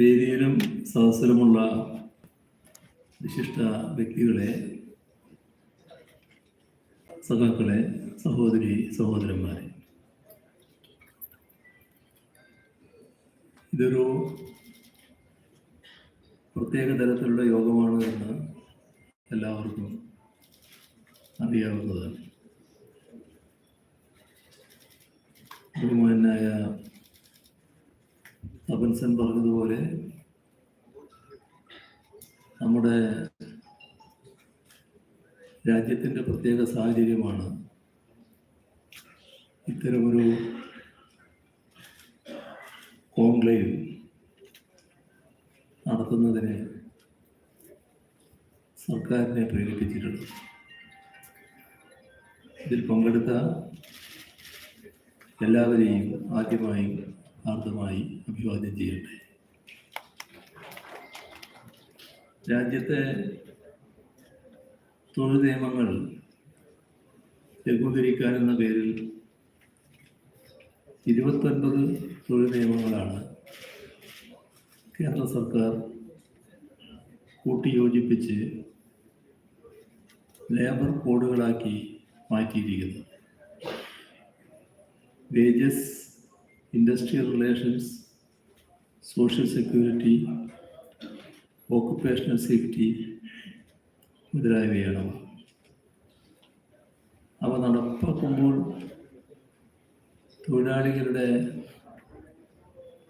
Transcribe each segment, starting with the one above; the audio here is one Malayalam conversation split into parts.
വേദിയിലും സദസ്സിലുമുള്ള വിശിഷ്ട വ്യക്തികളെ സഖാക്കളെ സഹോദരി സഹോദരന്മാരെ. ഇതൊരു പ്രത്യേക തരത്തിലുള്ള യോഗമാണ് എന്ന് എല്ലാവർക്കും അറിയാവുന്നതാണ്. ബഹുമാനായ തപൻസൻ പറഞ്ഞതുപോലെ നമ്മുടെ രാജ്യത്തിന്റെ പ്രത്യേക സാഹചര്യമാണ് ഇത്തരമൊരു കോൺക്ലേവ് നടത്തുന്നതിന് സർക്കാരിനെ പ്രേരിപ്പിച്ചിട്ടുണ്ട്. ഇതിൽ പങ്കെടുത്ത എല്ലാവരെയും ആദ്യമായും ആർദ്രമായി അഭിവാദ്യം ചെയ്യട്ടെ. രാജ്യത്തെ തൊഴിൽ നിയമങ്ങൾ ലഘൂകരിക്കാൻ എന്ന പേരിൽ ഇരുപത്തൊൻപത് തൊഴിൽ നിയമങ്ങളാണ് കേരള സർക്കാർ കൂട്ടിയോജിപ്പിച്ച് ലേബർ കോഡുകളാക്കി മാറ്റിയിരിക്കുന്നത്. Wages industrial relations social security occupational safety മുതലായവയാണ് അവ. നടപ്പാക്കുമ്പോൾ തൊഴിലാളികളുടെ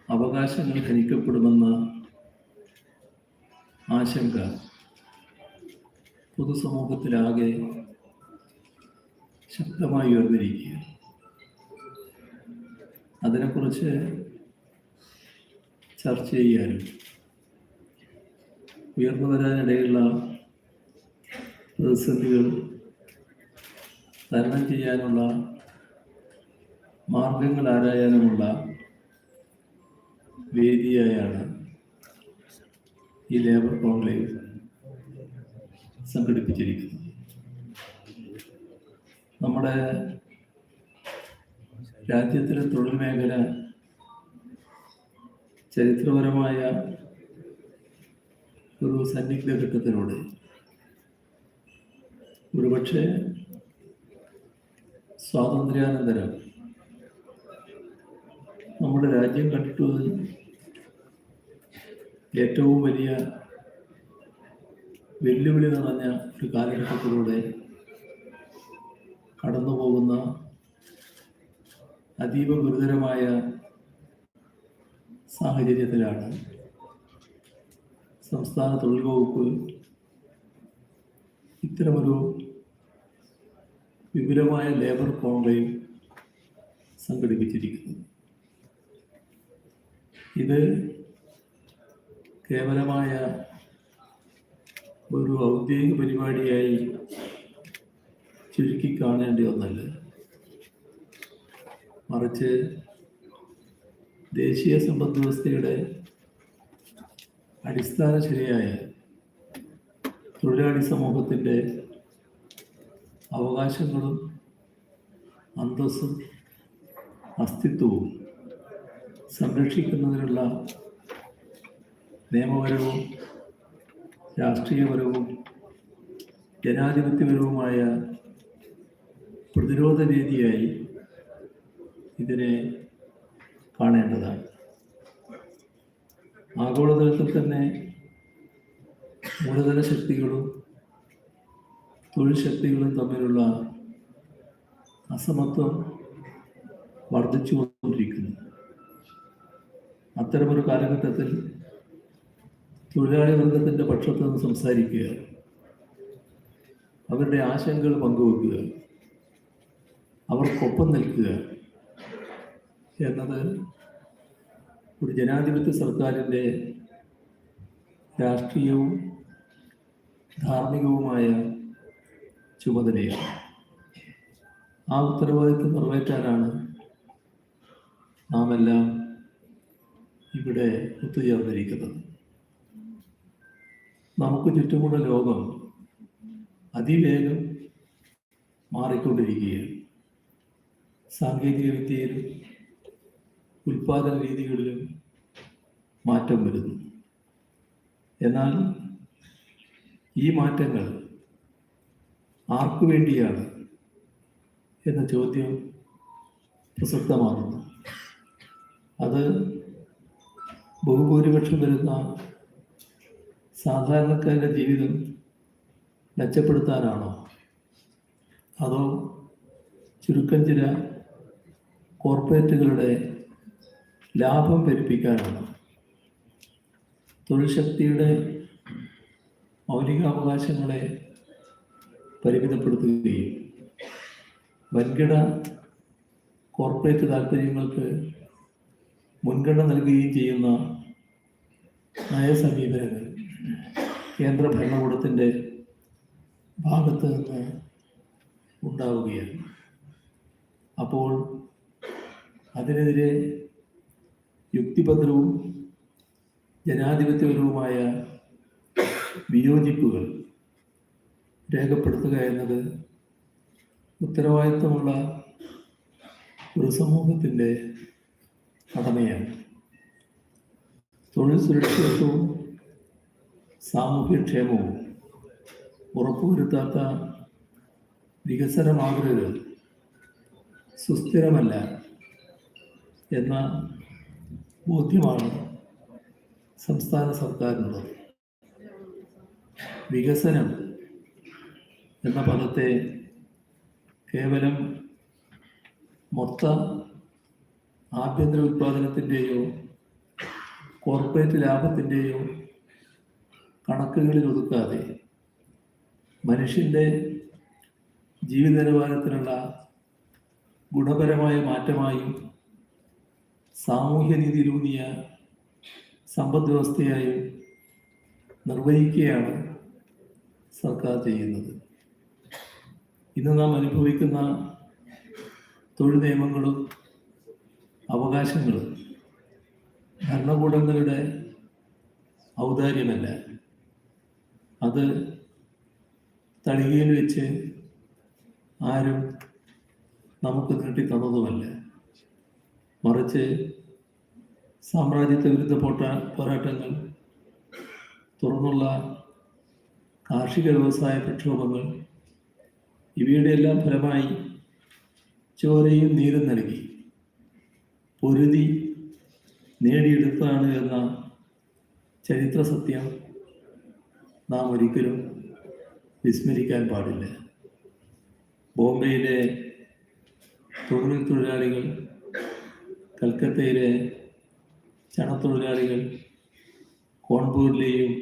അവകാശങ്ങൾ ഹനിക്കപ്പെടുമെന്ന ആശങ്ക പൊതുസമൂഹത്തിലാകെ ശക്തമായി ഉയർന്നിരിക്കുകയാണ് അതിനെക്കുറിച്ച് ചർച്ച ചെയ്യാനും ഉയർന്നു വരാനിടയുള്ള പ്രതിസന്ധികൾ തരണം ചെയ്യാനുള്ള മാർഗങ്ങൾ ആരായാനുമുള്ള വേദിയായാണ് ഈ ലേബർ കോൺക്ലേവ് സംഘടിപ്പിച്ചിരിക്കുന്നത്. നമ്മുടെ രാജ്യത്തിലെ തൊഴിൽ മേഖല ചരിത്രപരമായ ഒരു സന്നിഗ്ധ ഘട്ടത്തിലൂടെ. ഒരുപക്ഷെ സ്വാതന്ത്ര്യാനന്തരം നമ്മുടെ രാജ്യം കണ്ടിട്ടുള്ളത് ഏറ്റവും വലിയ വെല്ലുവിളി നിറഞ്ഞ ഒരു കാലഘട്ടത്തിലൂടെ കടന്നു പോകുന്ന അതീവ ഗുരുതരമായ സാഹചര്യത്തിലാണ് സംസ്ഥാന തൊഴിൽ വകുപ്പ് ഇത്തരമൊരു വിപുലമായ ലേബർ കോൺക്ലേവ് സംഘടിപ്പിച്ചിരിക്കുന്നത് ഇത് കേവലമായ ഒരു ഔദ്യോഗിക പരിപാടിയായി ചുരുക്കി കാണേണ്ടി ഒന്നല്ല. മറിച്ച് ദേശീയ സമ്പദ് വ്യവസ്ഥയുടെ അടിസ്ഥാന ശരിയായ തൊഴിലാളി സമൂഹത്തിന്റെ അവകാശങ്ങളും അന്തസ്സും അസ്തിത്വവും സംരക്ഷിക്കുന്നതിനുള്ള നിയമപരവും രാഷ്ട്രീയപരവും ജനാധിപത്യപരവുമായ പ്രതിരോധ രീതിയായി ഇതിനെ കാണേണ്ടതാണ്. ആഗോളതലത്തിൽ തന്നെ മൂലധന ശക്തികളും തൊഴിൽ ശക്തികളും തമ്മിലുള്ള അസമത്വം വർദ്ധിച്ചു വർദ്ധിച്ചുകൊണ്ടിരിക്കുന്നു അത്തരമൊരു കാലഘട്ടത്തിൽ തൊഴിലാളി വർഗത്തിന്റെ പക്ഷത്തു നിന്ന് സംസാരിക്കുക അവരുടെ ആശങ്കകൾ പങ്കുവെക്കുക അവർക്കൊപ്പം നിൽക്കുക എന്നത് ഒരു ജനാധിപത്യ സർക്കാരിന്റെ രാഷ്ട്രീയവും ധാർമ്മികവുമായ ചുമതലയാണ്. ആ ഉത്തരവാദിത്വം നിറവേറ്റാനാണ് നാം എല്ലാം ഇവിടെ ഒത്തുചേർന്നിരിക്കുന്നത്. നമുക്ക് ചുറ്റുമുള്ള ലോകം അതിവേഗം മാറിക്കൊണ്ടിരിക്കുകയാണ്. സാങ്കേതിക വിദ്യയിലും ഉൽപാദന രീതികളിലും മാറ്റം വരുന്നു. എന്നാൽ ഈ മാറ്റങ്ങൾ ആർക്കു വേണ്ടിയാണ് എന്ന ചോദ്യം പ്രസക്തമാകുന്നു. അത് ബഹുഭൂരിപക്ഷം വരുന്ന സാധാരണക്കാരുടെ ജീവിതം മെച്ചപ്പെടുത്താനാണോ? അതോ ചുരുക്കം ചില കോർപ്പറേറ്റുകളുടെ ലാഭം പെരുപ്പിക്കാനാണ് തൊഴിൽ ശക്തിയുടെ മൗലികാവകാശങ്ങളെ പരിമിതപ്പെടുത്തുകയും വൻകിട കോർപ്പറേറ്റ് താല്പര്യങ്ങൾക്ക് മുൻഗണന നൽകുകയും ചെയ്യുന്ന നയസമീപനങ്ങൾ കേന്ദ്ര ഭരണകൂടത്തിന്റെ ഭാഗത്ത് നിന്ന് ഉണ്ടാവുകയാണ്. അപ്പോൾ അതിനെതിരെ യുക്തിഭദ്രവും ജനാധിപത്യപരവുമായ വിയോജിപ്പുകൾ രേഖപ്പെടുത്തുക എന്നത് ഉത്തരവാദിത്തമുള്ള ഒരു സമൂഹത്തിന്റെ കടമയാണ്. തൊഴിൽ സുരക്ഷിതത്വവും സാമൂഹ്യക്ഷേമവും ഉറപ്പുവരുത്താത്ത വികസന മാതൃകകൾ സുസ്ഥിരമല്ല എന്ന ബോധ്യമാണ് സംസ്ഥാന സർക്കാരിനുള്ളത്. വികസനം എന്ന പദത്തെ കേവലം മൊത്ത ആഭ്യന്തര ഉത്പാദനത്തിന്റെയോ കോർപ്പറേറ്റ് ലാഭത്തിന്റെയോ കണക്കുകളിൽ ഒതുക്കാതെ മനുഷ്യന്റെ ജീവിത നിലവാരത്തിനുള്ള ഗുണപരമായ മാറ്റമായും സാമൂഹ്യ നീതിയിലൂന്നിയ സമ്പദ് വ്യവസ്ഥയായും നിർവഹിക്കുകയാണ് സർക്കാർ ചെയ്യുന്നത്. ഇന്ന് നാം അനുഭവിക്കുന്ന തൊഴിൽ നിയമങ്ങളും അവകാശങ്ങളും ഭരണകൂടങ്ങളുടെ ഔദാര്യമല്ല. അത് തളികയിൽ വെച്ച് ആരും നമുക്ക് നീട്ടി തന്നതുമല്ല മറിച്ച് സാമ്രാജ്യത്വ വിരുദ്ധ പോട്ടാ പോരാട്ടങ്ങൾ തുറന്നുള്ള കാർഷിക വ്യവസായ പ്രക്ഷോഭങ്ങൾ ഇവയുടെ എല്ലാം ഫലമായി ചോരയും നീരും നൽകി. പൊരുതി നേടിയെടുത്താണ് എന്ന ചരിത്ര സത്യം നാം ഒരിക്കലും വിസ്മരിക്കാൻ പാടില്ല. ബോംബെയിലെ തൊഴിൽ തൊഴിലാളികൾ കൽക്കത്തയിലെ ചണത്തൊഴിലാളികൾ കോൺപൂരിലെയും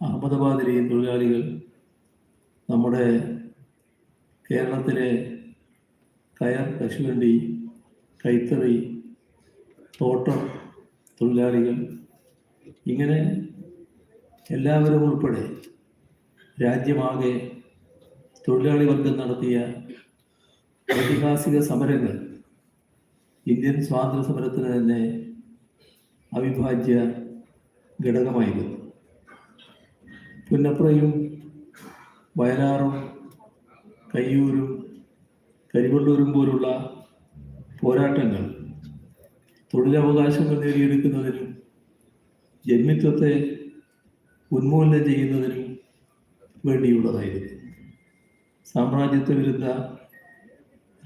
അഹമ്മദാബാദിലെയും തൊഴിലാളികൾ നമ്മുടെ കേരളത്തിലെ കയർ കശുവണ്ടി കൈത്തറി തോട്ടം തൊഴിലാളികൾ ഇങ്ങനെ എല്ലാവരും ഉൾപ്പെടെ രാജ്യമാകെ തൊഴിലാളി വർഗം നടത്തിയ ഐതിഹാസിക സമരങ്ങൾ ഇന്ത്യൻ സ്വാതന്ത്ര്യ സമരത്തിന് തന്നെ അവിഭാജ്യ ഘടകമായിരുന്നു. പുന്നപ്രയും വയലാറും കയ്യൂരും കരിവള്ളൂരും പോലുള്ള പോരാട്ടങ്ങൾ തൊഴിലവകാശങ്ങൾ നേടിയെടുക്കുന്നതിനും ജന്മിത്വത്തെ ഉന്മൂലനം ചെയ്യുന്നതിനും വേണ്ടിയുള്ളതായിരുന്നു. സാമ്രാജ്യത്വ വിരുദ്ധ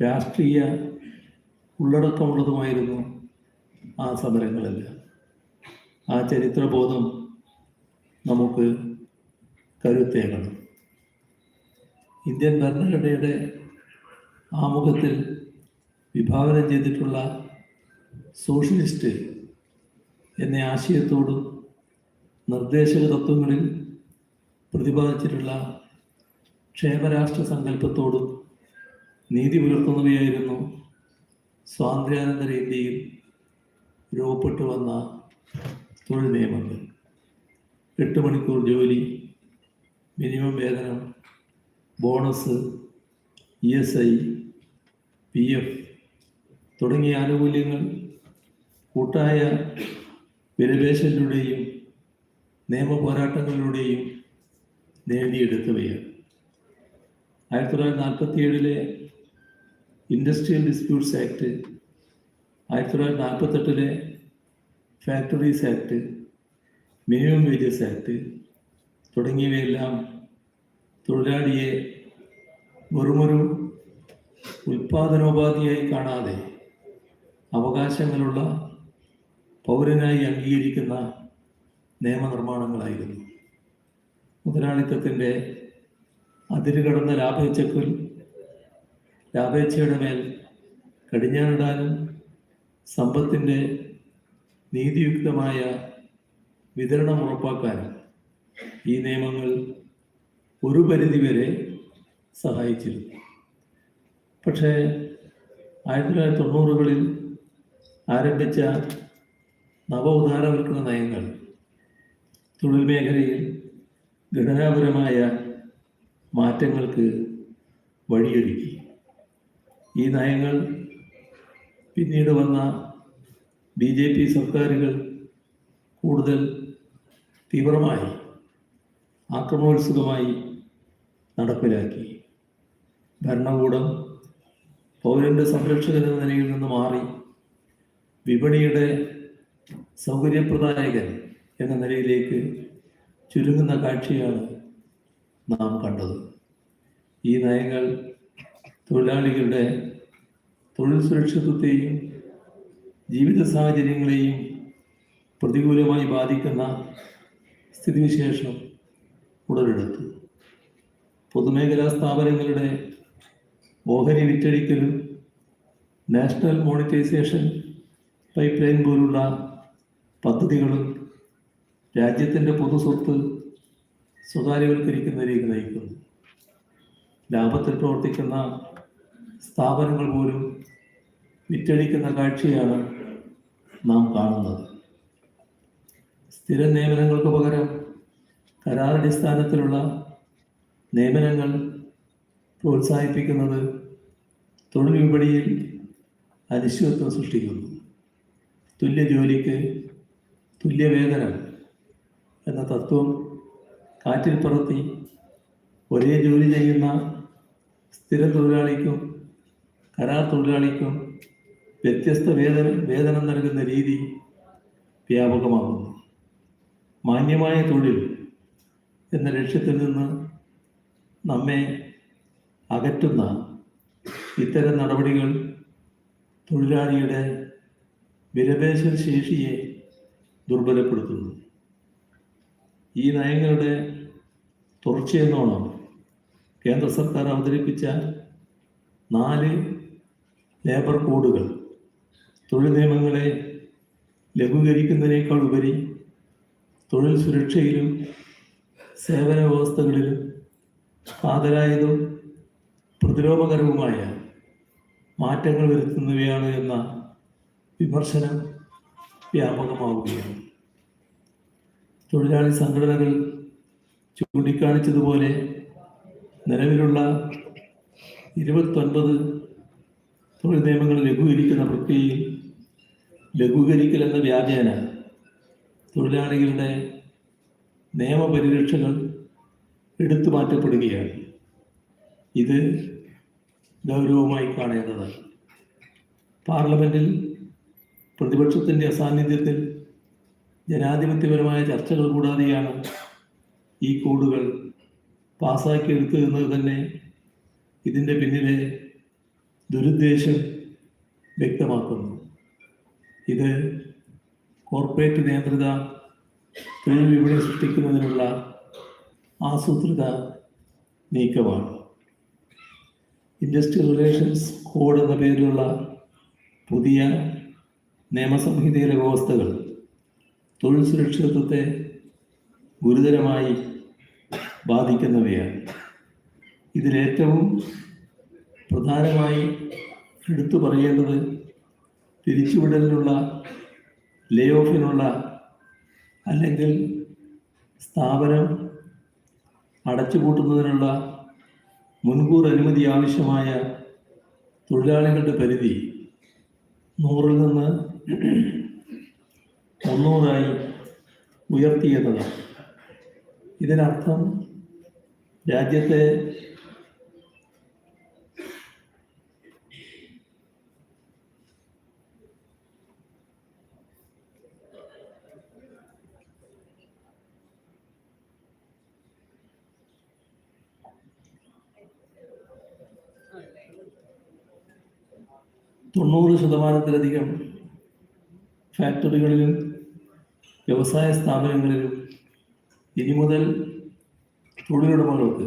രാഷ്ട്രീയ ഉള്ളടക്കമുള്ളതുമായിരുന്നു ആ സമരങ്ങളെല്ലാം. ആ ചരിത്രബോധം നമുക്ക് കരുത്തേകണം. ഇന്ത്യൻ ഭരണഘടനയുടെ ആമുഖത്തിൽ വിഭാവനം ചെയ്തിട്ടുള്ള സോഷ്യലിസ്റ്റ് എന്ന ആശയത്തോടും നിർദ്ദേശക തത്വങ്ങളിൽ പ്രതിപാദിച്ചിട്ടുള്ള ക്ഷേമരാഷ്ട്ര സങ്കല്പത്തോടും നീതി പുലർത്തുന്നവയായിരുന്നു സ്വാതന്ത്ര്യാനന്തര ഇന്ത്യയിൽ രൂപപ്പെട്ടു വന്ന തൊഴിൽ നിയമങ്ങൾ. എട്ട് മണിക്കൂർ ജോലി മിനിമം വേതനം bonus E S I P F തുടങ്ങിയ ആനുകൂല്യങ്ങൾ കൂട്ടായ വിലപേശലിലൂടെയും നിയമ പോരാട്ടങ്ങളിലൂടെയും നേടിയെടുത്തവയാണ്. ആയിരത്തി തൊള്ളായിരത്തി നാൽപ്പത്തി ഏഴിലെ ഇൻഡസ്ട്രിയൽ ഡിസ്പ്യൂട്ട്സ് ആക്ട് ആയിരത്തി തൊള്ളായിരത്തി നാൽപ്പത്തെട്ടിലെ factories act minimum wages act തുടങ്ങിയവയെല്ലാം തൊഴിലാളിയെ വെറുമൊരു ഉൽപാദനോപാധിയായി കാണാതെ അവകാശങ്ങളുള്ള പൗരനായി അംഗീകരിക്കുന്ന നിയമനിർമ്മാണങ്ങളായിരുന്നു. മുതലാളിത്തത്തിന്റെ അതിരുകടന്ന ലാഭേച്ഛക്കുൽ ലാഭേച്ഛയുടെ മേൽ കടിഞ്ഞാണിടാനും സമ്പത്തിന്റെ നീതിയുക്തമായ വിതരണം ഉറപ്പാക്കാനും ഈ നിയമങ്ങൾ ഒരു പരിധിവരെ സഹായിച്ചിരുന്നു. പക്ഷേ ആയിരത്തി തൊള്ളായിരത്തി തൊണ്ണൂറുകളിൽ ആരംഭിച്ച നവ ഉദാരവൽക്കരണ നയങ്ങൾ തൊഴിൽ മേഖലയിൽ ഘടനാപരമായ മാറ്റങ്ങൾക്ക് വഴിയൊരുക്കി. ഈ നയങ്ങൾ പിന്നീട് വന്ന ബി ജെ പി സർക്കാരുകൾ കൂടുതൽ തീവ്രമായി ആക്രമോത്സുകമായി നടപ്പിലാക്കി. ഭരണകൂടം പൗരന്റെ സംരക്ഷകൻ എന്ന നിലയിൽ നിന്ന് മാറി വിപണിയുടെ സൗകര്യപ്രദായകൻ എന്ന നിലയിലേക്ക് ചുരുങ്ങുന്ന കാഴ്ചയാണ് നാം കണ്ടത്. ഈ നയങ്ങൾ തൊഴിലാളികളുടെ തൊഴിൽ സുരക്ഷിതത്വത്തെയും ജീവിത സാഹചര്യങ്ങളെയും പ്രതികൂലമായി ബാധിക്കുന്ന സ്ഥിതിവിശേഷം ഉടലെടുത്തു. പൊതുമേഖലാ സ്ഥാപനങ്ങളുടെ ഓഹരി വിറ്റഴിക്കലും നാഷണൽ മോണിറ്റൈസേഷൻ പൈപ്പ് ലൈൻ പോലുള്ള പദ്ധതികളും രാജ്യത്തിന്റെ പൊതുസ്വത്ത് സ്വകാര്യവൽക്കരിക്കുന്നതിലേക്ക് നയിക്കുന്നു. ലാഭത്തിൽ പ്രവർത്തിക്കുന്ന സ്ഥാപനങ്ങൾ പോലും വിറ്റഴിക്കുന്ന കാഴ്ചയാണ് നാം കാണുന്നത്. സ്ഥിര നിയമനങ്ങൾക്ക് പകരം കരാറടിസ്ഥാനത്തിലുള്ള നിയമനങ്ങൾ പ്രോത്സാഹിപ്പിക്കുന്നത് തൊഴിൽ വിപണിയിൽ അനിശ്ചിതത്വം സൃഷ്ടിക്കുന്നു. തുല്യ ജോലിക്ക് തുല്യവേതനം എന്ന തത്വം കാറ്റിൽ പറത്തി ഒരേ ജോലി ചെയ്യുന്ന സ്ഥിര തൊഴിലാളിക്കും കരാർ തൊഴിലാളിക്കും വ്യത്യസ്ത വേതന വേതനം നൽകുന്ന രീതി വ്യാപകമാകുന്നു. മാന്യമായ തൊഴിൽ എന്ന ലക്ഷ്യത്തിൽ നിന്ന് നമ്മെ അകറ്റുന്ന ഇത്തരം നടപടികൾ തൊഴിലാളിയുടെ വിലപേശ ശേഷിയെ ദുർബലപ്പെടുത്തുന്നു. ഈ നയങ്ങളുടെ തുടർച്ചയെന്നോണം കേന്ദ്ര സർക്കാർ അവതരിപ്പിച്ച നാല് ലേബർ കോഡുകൾ തൊഴിൽ നിയമങ്ങളെ ലഘൂകരിക്കുന്നതിനേക്കാൾ ഉപരി തൊഴിൽ സുരക്ഷയിലും സേവന വ്യവസ്ഥകളിലും കാതലായതും പ്രതിരോധകരവുമായ മാറ്റങ്ങൾ വരുത്തുന്നവയാണ് എന്ന വിമർശനം വ്യാപകമാവുകയാണ്. തൊഴിലാളി സംഘടനകൾ ചൂണ്ടിക്കാണിച്ചതുപോലെ നിലവിലുള്ള ഇരുപത്തൊൻപത് തൊഴിൽ നിയമങ്ങൾ ലഘൂകരിക്കുന്ന പ്രക്രിയയിൽ ലഘൂകരിക്കൽ എന്ന വ്യാജേന തൊഴിലാളികളുടെ നിയമപരിരക്ഷകൾ എടുത്തു മാറ്റപ്പെടുകയാണ്. ഇത് ഗൗരവമായി കാണേണ്ടതാണ്. പാർലമെന്റിൽ പ്രതിപക്ഷത്തിന്റെ അസാന്നിധ്യത്തിൽ ജനാധിപത്യപരമായ ചർച്ചകൾ കൂടാതെയാണ് ഈ കോഡുകൾ പാസ്സാക്കിയെടുത്തതെന്നത് തന്നെ ഇതിന്റെ പിന്നിലെ ദുരുദ്ദേശം വ്യക്തമാക്കുന്നു. ഇത് കോർപ്പറേറ്റ് നിയന്ത്രിത വിപണി സൃഷ്ടിക്കുന്നതിനുള്ള ആസൂത്രിത നീക്കമാണ്. ഇൻഡസ്ട്രിയൽ റിലേഷൻസ് കോഡ് എന്ന പേരിലുള്ള പുതിയ നിയമസംഹിതയിലെ വ്യവസ്ഥകൾ തൊഴിൽ സുരക്ഷിതത്വത്തെ ഗുരുതരമായി ബാധിക്കുന്നവയാണ്. ഇതിലേറ്റവും പ്രധാനമായി എടുത്തു പറയേണ്ടത് പിരിച്ചുവിടലിനുള്ള ലേ ഓഫിനുള്ള അല്ലെങ്കിൽ സ്ഥാപനം അടച്ചുപൂട്ടുന്നതിനുള്ള മുൻകൂർ അനുമതി ആവശ്യമായ തൊഴിലാളികളുടെ പരിധി നൂറിൽ നിന്ന് മുന്നൂറായി ഉയർത്തിയെന്നതാണ്. ഇതിനർത്ഥം രാജ്യത്തെ തൊണ്ണൂറ് ശതമാനത്തിലധികം ഫാക്ടറികളിലും വ്യവസായ സ്ഥാപനങ്ങളിലും ഇനി മുതൽ തൊഴിലുടമകൾക്ക്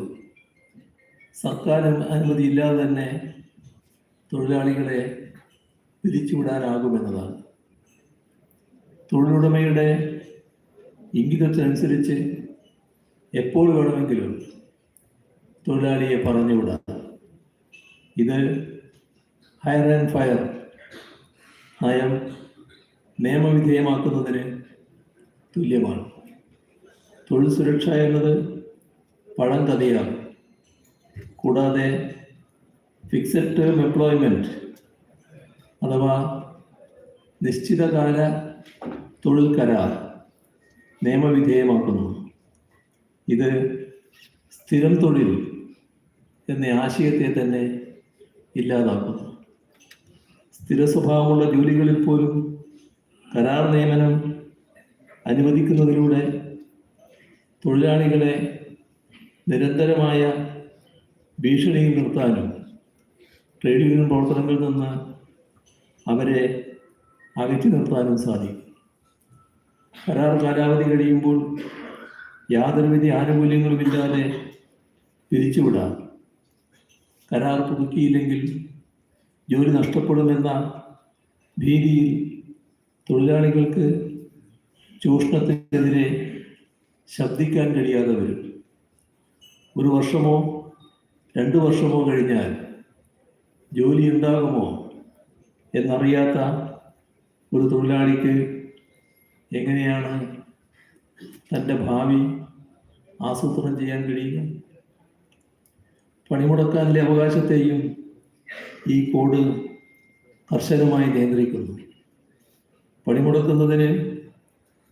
സർക്കാർ അനുമതിയില്ലാതെ തന്നെ തൊഴിലാളികളെ പിരിച്ചുവിടാനാകുമെന്നതാണ്. തൊഴിലുടമയുടെ ഇംഗിതത്തിനനുസരിച്ച് എപ്പോൾ വേണമെങ്കിലും തൊഴിലാളിയെ പറഞ്ഞുവിടാം. ഇത് ഹയർ ആൻഡ് ഫയർ നയം നിയമവിധേയമാക്കുന്നതിന് തുല്യമാണ്. തൊഴിൽ സുരക്ഷ എന്നത് പഴം കഥയാണ് കൂടാതെ ഫിക്സഡ് ടേം എംപ്ലോയ്മെന്റ് അഥവാ നിശ്ചിതകാല തൊഴിൽ കരാർ നിയമവിധേയമാക്കുന്നു. ഇത് സ്ഥിരം തൊഴിൽ എന്ന ആശയത്തെ തന്നെ ഇല്ലാതാക്കുന്നു. സ്ഥിര സ്വഭാവമുള്ള ജോലികളിൽ പോലും കരാർ നിയമനം അനുവദിക്കുന്നതിലൂടെ തൊഴിലാളികളെ നിരന്തരമായ ഭീഷണിയിൽ നിർത്താനും ട്രേഡ് യൂണിയൻ പ്രവർത്തനങ്ങളിൽ നിന്ന് അവരെ അകറ്റി നിർത്താനും സാധിക്കും. കരാർ കാലാവധി കഴിയുമ്പോൾ യാതൊരുവിധ ആനുകൂല്യങ്ങളുമില്ലാതെ പിരിച്ചുവിടാം കരാർ പുതുക്കിയില്ലെങ്കിൽ ജോലി നഷ്ടപ്പെടുമെന്ന ഭീതിയിൽ തൊഴിലാളികൾക്ക് ചൂഷണത്തിനെതിരെ ശബ്ദിക്കാൻ കഴിയാതെ വരും. ഒരു വർഷമോ രണ്ട് വർഷമോ കഴിഞ്ഞാൽ ജോലി ഉണ്ടാകുമോ എന്നറിയാത്ത ഒരു തൊഴിലാളിക്ക് എങ്ങനെയാണ് തന്റെ ഭാവി ആസൂത്രണം ചെയ്യാൻ കഴിയുക? പണിമുടക്കാനുള്ള അവകാശത്തെയും ഈ കോഡ് കർശനമായി നിയന്ത്രിക്കുന്നു. പണിമുടക്കുന്നതിന്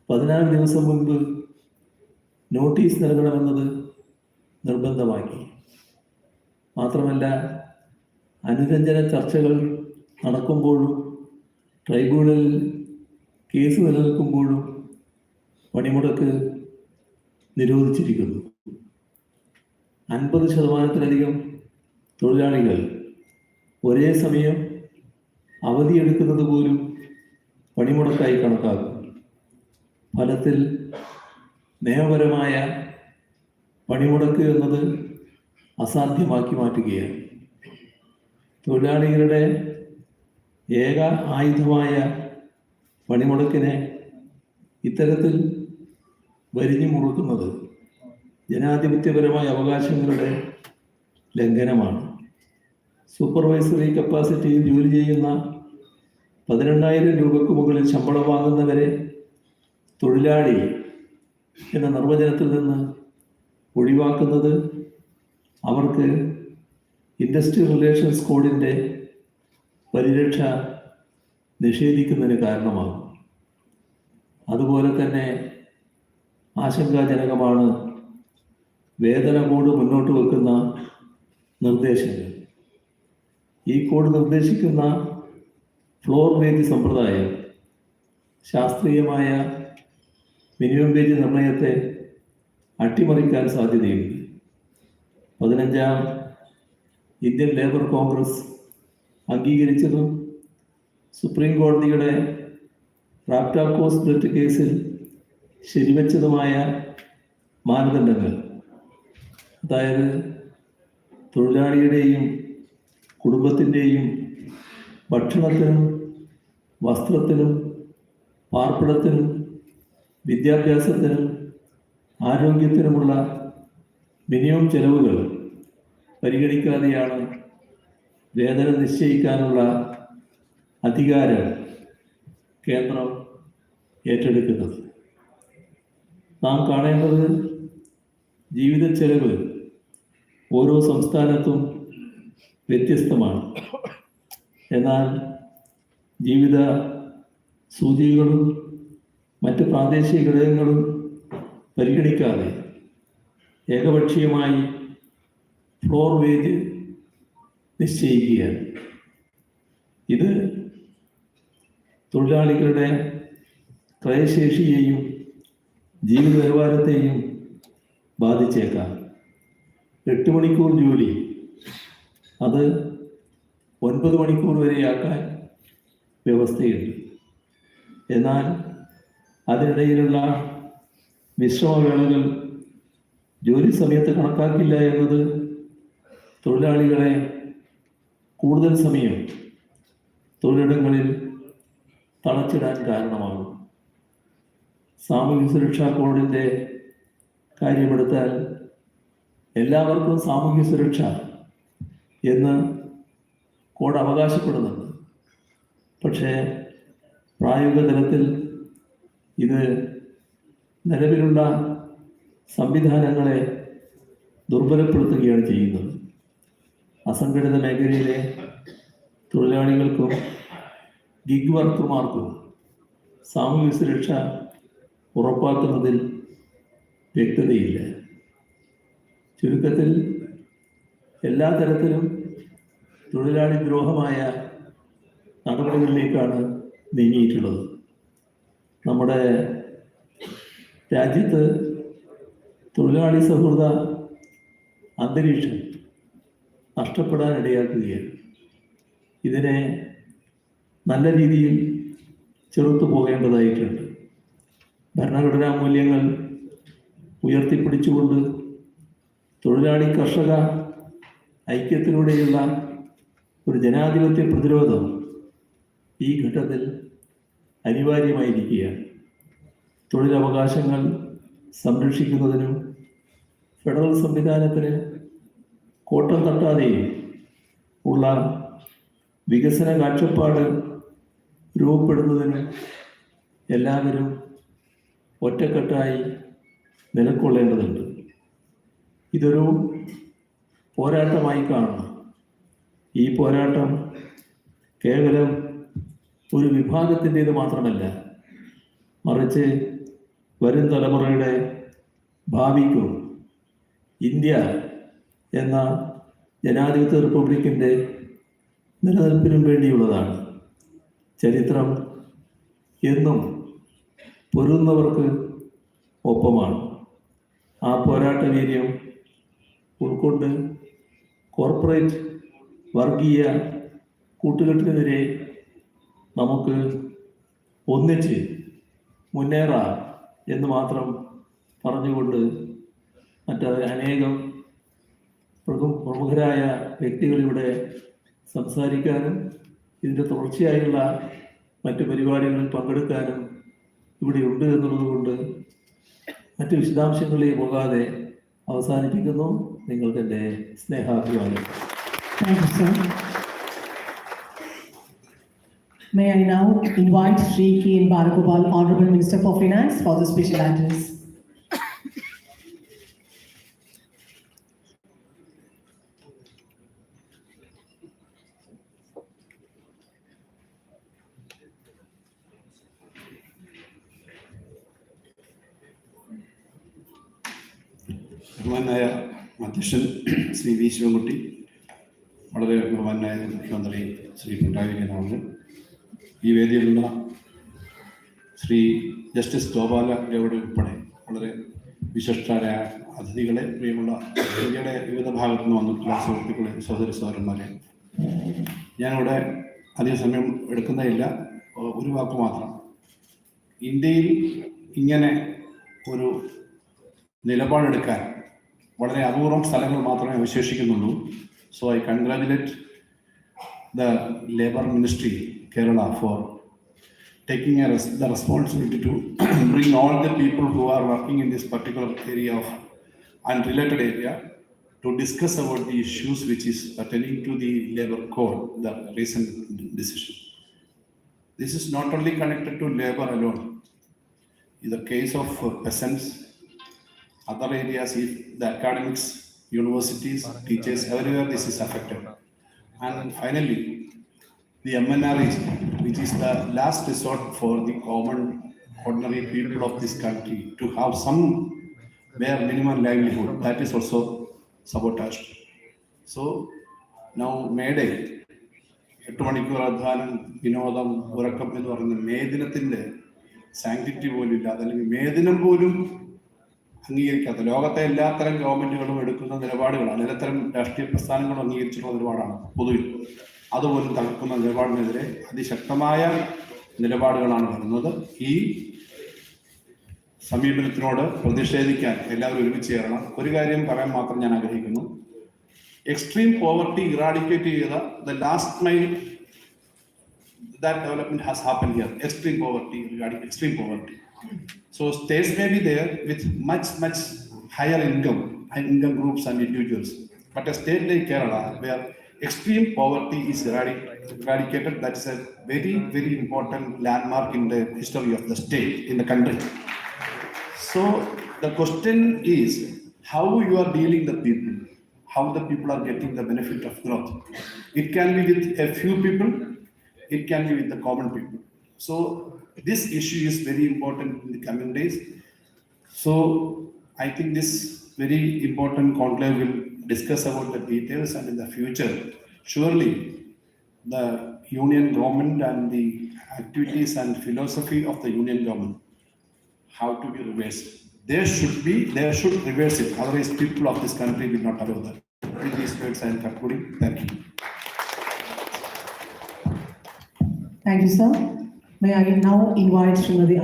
പതിനാല് ദിവസം മുൻപ് നോട്ടീസ് നൽകണമെന്നത് നിർബന്ധമാക്കി. മാത്രമല്ല അനുരഞ്ജന ചർച്ചകൾ നടക്കുമ്പോഴും ട്രൈബ്യൂണലിൽ കേസ് നിലനിൽക്കുമ്പോഴും പണിമുടക്ക് നിരോധിച്ചിരിക്കുന്നു. അൻപത് ശതമാനത്തിലധികം തൊഴിലാളികൾ ഒരേ സമയം അവധിയെടുക്കുന്നത് പോലും പണിമുടക്കായി കണക്കാക്കും. ഫലത്തിൽ നിയമപരമായ പണിമുടക്ക് എന്നത് അസാധ്യമാക്കി മാറ്റുകയാണ്. തൊഴിലാളികളുടെ ഏക ആയുധമായ പണിമുടക്കിനെ ഇത്തരത്തിൽ വരിഞ്ഞു മുറുക്കുന്നത് ജനാധിപത്യപരമായ അവകാശങ്ങളുടെ ലംഘനമാണ്. സൂപ്പർവൈസറി കപ്പാസിറ്റിയിൽ ജോലി ചെയ്യുന്ന പതിനെണ്ണായിരം രൂപയ്ക്ക് മുകളിൽ ശമ്പളം വാങ്ങുന്നവരെ തൊഴിലാളി എന്ന നിർവചനത്തിൽ നിന്ന് ഒഴിവാക്കുന്നത് അവർക്ക് ഇൻഡസ്ട്രി റിലേഷൻസ് കോഡിന്റെ പരിരക്ഷ നിഷേധിക്കുന്നതിന് കാരണമാകും. അതുപോലെ തന്നെ ആശങ്കാജനകമാണ് വേതന കോഡ് മുന്നോട്ട് വെക്കുന്ന നിർദ്ദേശങ്ങൾ. ഈ കോഡ് നിർദ്ദേശിക്കുന്ന ഫ്ലോർ വേജ് സമ്പ്രദായം ശാസ്ത്രീയമായ മിനിമം വേജ് നിർണയത്തെ അട്ടിമറിക്കാൻ സാധ്യതയുണ്ട്. പതിനഞ്ചാം ഇന്ത്യൻ ലേബർ കോൺഗ്രസ് അംഗീകരിച്ചതും സുപ്രീം കോടതിയുടെ റാപ്റ്റാക്കോ സ്പ്ലിറ്റ് കേസിൽ ശരിവച്ചതുമായ മാനദണ്ഡങ്ങൾ അതായത് തൊഴിലാളിയുടെയും കുടുംബത്തിന്റെയും ഭക്ഷണത്തിനും വസ്ത്രത്തിനും പാർപ്പിടത്തിനും വിദ്യാഭ്യാസത്തിനും ആരോഗ്യത്തിനുമുള്ള മിനിമം ചെലവുകൾ പരിഗണിക്കാതെയാണ് വേതനം നിശ്ചയിക്കാനുള്ള അധികാരം കേന്ദ്രം ഏറ്റെടുക്കുന്നത്. നാം കാണേണ്ടത് ജീവിത ചെലവ് ഓരോ സംസ്ഥാനത്തും വ്യത്യസ്തമാണ്. എന്നാൽ ജീവിത സൂചികകളും മറ്റ് പ്രാദേശിക ഘടകങ്ങളും പരിഗണിക്കാതെ ഏകപക്ഷീയമായി ഫ്ലോർ വേജ് നിശ്ചയിക്കുകയാണ്. ഇത് തൊഴിലാളികളുടെ ക്രയശേഷിയെയും ജീവിത നിലവാരത്തെയും ബാധിച്ചേക്കാം. എട്ട് മണിക്കൂർ ജോലി അത് ഒൻപത് മണിക്കൂർ വരെയാക്കാൻ വ്യവസ്ഥയുണ്ട്. എന്നാൽ അതിനിടയിലുള്ള വിശ്രമവേളകൾ ജോലി സമയത്ത് കണക്കാക്കില്ല എന്നത് തൊഴിലാളികളെ കൂടുതൽ സമയം തൊഴിലിടങ്ങളിൽ തളച്ചിടാൻ കാരണമാകും. സാമൂഹ്യ സുരക്ഷാ കോഡിന്റെ കാര്യമെടുത്താൽ എല്ലാവർക്കും സാമൂഹ്യ സുരക്ഷ എന്ന് കോഡ് അവകാശപ്പെടുന്നുണ്ട്. പക്ഷേ പ്രായോഗിക തലത്തിൽ ഇത് നിലവിലുള്ള സംവിധാനങ്ങളെ ദുർബലപ്പെടുത്തുകയാണ് ചെയ്യുന്നത്. അസംഘടിത മേഖലയിലെ തൊഴിലാളികൾക്കും ഗിഗ് വർക്കർമാർക്കും സാമൂഹ്യ സുരക്ഷ ഉറപ്പാക്കുന്നതിൽ വ്യക്തതയില്ല. ചുരുക്കത്തിൽ എല്ലാ തരത്തിലും തൊഴിലാളി ദ്രോഹമായ നടപടികളിലേക്കാണ് നീങ്ങിയിട്ടുള്ളത്. നമ്മുടെ രാജ്യത്ത് തൊഴിലാളി സൗഹൃദ അന്തരീക്ഷം നഷ്ടപ്പെടാനിടയാക്കുകയാണ്. ഇതിനെ നല്ല രീതിയിൽ ചെറുത്തു പോകേണ്ടതായിട്ടുണ്ട്. ഭരണഘടനാ മൂല്യങ്ങൾ ഉയർത്തിപ്പിടിച്ചുകൊണ്ട് തൊഴിലാളി കർഷക ഐക്യത്തിലൂടെയുള്ള ഒരു ജനാധിപത്യ പ്രതിരോധം ഈ ഘട്ടത്തിൽ അനിവാര്യമായിരിക്കുകയാണ്. തൊഴിലവകാശങ്ങൾ സംരക്ഷിക്കുന്നതിനും ഫെഡറൽ സംവിധാനത്തിന് കോട്ടം തട്ടാതെയും ഉള്ള വികസന കാഴ്ചപ്പാട് രൂപപ്പെടുന്നതിന് എല്ലാവരും ഒറ്റക്കെട്ടായി നിലക്കൊള്ളേണ്ടതുണ്ട് ഇതൊരു പോരാട്ടമായി കാണണം ഈ പോരാട്ടം കേവലം ഒരു വിഭാഗത്തിന്റേത് മാത്രമല്ല മറിച്ച് വരും തലമുറയുടെ ഭാവിക്കും ഇന്ത്യ എന്ന ജനാധിപത്യ റിപ്പബ്ലിക്കിന്റെ നിലനിൽപ്പിനും വേണ്ടിയുള്ളതാണ്. ചരിത്രം എന്നും പൊരുന്നവർക്ക് ഒപ്പമാണ്. ആ പോരാട്ട വീര്യം ഉൾക്കൊണ്ട് കോർപ്പറേറ്റ് വർഗീയ കൂട്ടുകെട്ടിനെതിരെ നമുക്ക് ഒന്നിച്ച് മുന്നേറാം എന്ന് മാത്രം പറഞ്ഞുകൊണ്ട് മറ്റ് അനേകം പ്രമുഖ പ്രമുഖരായ വ്യക്തികളിവിടെ സംസാരിക്കാനും ഇതിന്റെ തുടർച്ചയായുള്ള മറ്റ് പരിപാടികളിൽ പങ്കെടുക്കാനും ഇവിടെ ഉണ്ട് എന്നുള്ളത് കൊണ്ട് മറ്റ് വിശദാംശങ്ങളിലേക്ക് പോകാതെ അവസാനിപ്പിക്കുന്നു നിങ്ങൾക്ക് എൻ്റെ സ്നേഹാഭിമാനം Thank you, sir. May I now invite Sri K. N. Baragopal, Honorable Minister for Finance, for the special address. Sivankutty വളരെ ബഹുമാനായ മുഖ്യമന്ത്രി ശ്രീ പിണറായി വിജയൻ അവർ ഈ വേദിയിലുള്ള ശ്രീ ജസ്റ്റിസ് ഗോപാല ഗൗഡ് ഉൾപ്പെടെ വളരെ വിശിഷ്ടരായ അതിഥികളെ പ്രിയമുള്ള ഇന്ത്യയുടെ വിവിധ ഭാഗത്തു നിന്ന് വന്നിട്ടുള്ള സുഹൃത്തുക്കളെ സഹോദര സഹോദരന്മാരെ ഞാനിവിടെ അധിക സമയം എടുക്കുന്നതില്ല ഒരു വാക്ക് മാത്രം. ഇന്ത്യയിൽ ഇങ്ങനെ ഒരു നിലപാടെടുക്കാൻ വളരെ അപൂർവം സ്ഥലങ്ങൾ മാത്രമേ അവശേഷിക്കുന്നുള്ളൂ so I congratulate the labour ministry Kerala for taking a res- the responsibility to bring all the people who are working in this particular area of unrelated area to discuss about the issues which is pertaining to the labor code, the recent decision. This is not only connected to labor alone. In the case of uh, peasants, other areas, if the academics, universities, teachers, everywhere this is affected. And finally, the MNREs, which is the last resort for the common ordinary people of this country to have some bare minimum livelihood, that is also sabotaged. So now May Day, എട്ട് മണിക്കൂർ അധ്വാനം വിനോദം ഉറക്കം എന്ന് പറയുന്ന മേദിനത്തിന്റെ സാങ്ക്ടിറ്റി പോലും ഇല്ലാതെ അല്ലെങ്കിൽ മേദിനം പോലും അംഗീകരിക്കാത്ത. ലോകത്തെ എല്ലാത്തരം ഗവൺമെന്റുകളും എടുക്കുന്ന നിലപാടുകളാണ് എല്ലാത്തരം രാഷ്ട്രീയ പ്രസ്ഥാനങ്ങളും അംഗീകരിച്ചിട്ടുള്ള നിലപാടാണ് പൊതുവിൽ. അതുപോലും തകർക്കുന്ന നിലപാടിനെതിരെ അതിശക്തമായ നിലപാടുകളാണ് വരുന്നത്. ഈ സമീപനത്തിനോട് പ്രതിഷേധിക്കാൻ എല്ലാവരും ഒരുമിച്ച് ചേരണം. ഒരു കാര്യം പറയാൻ മാത്രം ഞാൻ ആഗ്രഹിക്കുന്നു. എക്സ്ട്രീം പോവർട്ടി ഇറാഡിക്കേറ്റ് ചെയ്ത the last mile that development has happen here extreme poverty extreme poverty so states may be there with much much higher income high income groups and individuals but a state like kerala where extreme poverty is eradic- eradicated that's a very very important landmark in the history of the state in the country so the question is how you are dealing the people, how the people are getting the benefit of growth. It can be with a few people, it can be with the common people. So this issue is very important in the coming days. So I think this very important conclave will discuss about the details and in the future, surely the union government and the activities and philosophy of the union government how to be reversed. There should be, there should reverse it, otherwise people of this country will not allow that. With these words, I am concluding. Thank you. Thank you, sir. May I now invite Srimati